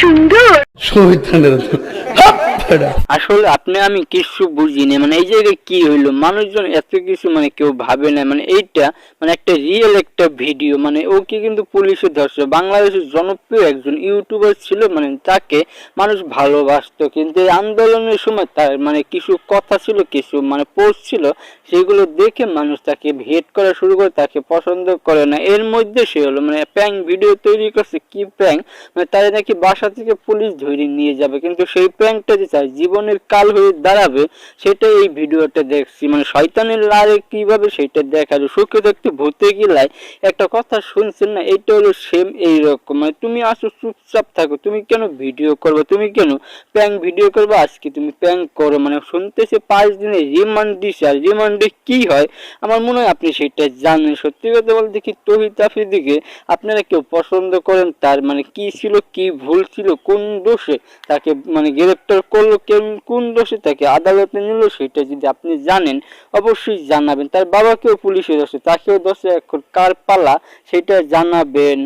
সুন্দর। সৌমিত্র আসলে আপনি, আমি কিছু বুঝিনি। মানে এই জায়গায় কি হইল? মানুষজন এত কিছু মানে কেউ ভাবে না। মানে এইটা মানে একটা রিয়েল একটা ভিডিও মানে ওকে কিন্তু পুলিশে ধরছে। বাংলাদেশের জনপ্রিয় একজন ইউটিউবার ছিল। মানে তাকে মানুষ ভালোবাসতো। কিন্তু এই আন্দোলনের সময় তার মানে কিছু কথা ছিল, কিছু মানে পোস্ট ছিল, সেগুলো দেখে মানুষ তাকে হেট করা শুরু করে, তাকে পছন্দ করে না। এর মধ্যে সে হলো মানে প্যাং ভিডিও তৈরি করছে। কি প্যাং মানে তারা নাকি বাসা থেকে পুলিশ ধরে নিয়ে যাবে। কিন্তু সেই প্যাংটা যে তার জীবনের কাল হয়ে দাঁড়াবে সেটা এই ভিডিওটা দেখছি। মানে শয়তানের লারে কীভাবে সেটা দেখাল সুখে দেখতে ভূতে গিলায় একটা কথা শুনছেন না, এটা হলো সেম এইরকম। মানে তুমি আসো, চুপচাপ থাকো। তুমি কেন ভিডিও করবে? তুমি কেন প্যাং ভিডিও করবে? আজকে তুমি প্যাং করো। মানে শুনতেছে পাঁচ দিনে রিমান্ড দিছে। আর রিমান্ডে কি হয়? আমার মনে হয় আপনি সেটা জানেন। সত্যি কথা বলতে কি তহিদ আফ্রিদিকে আপনারা কেউ পছন্দ করেন, তার মানে কি ছিল, কি ভুল ছিল, কোন দোষে তাকে মানে গ্রেপ্তার করল? কেন কোন দোষে তাকে আদালতে নিল সেটা যদি আপনি জানেন, অবশ্যই জানাবেন। তার বাবাকেও পুলিশে দোষে, তাকেও দোষে এখন কার পালা সেটা জানাবেন।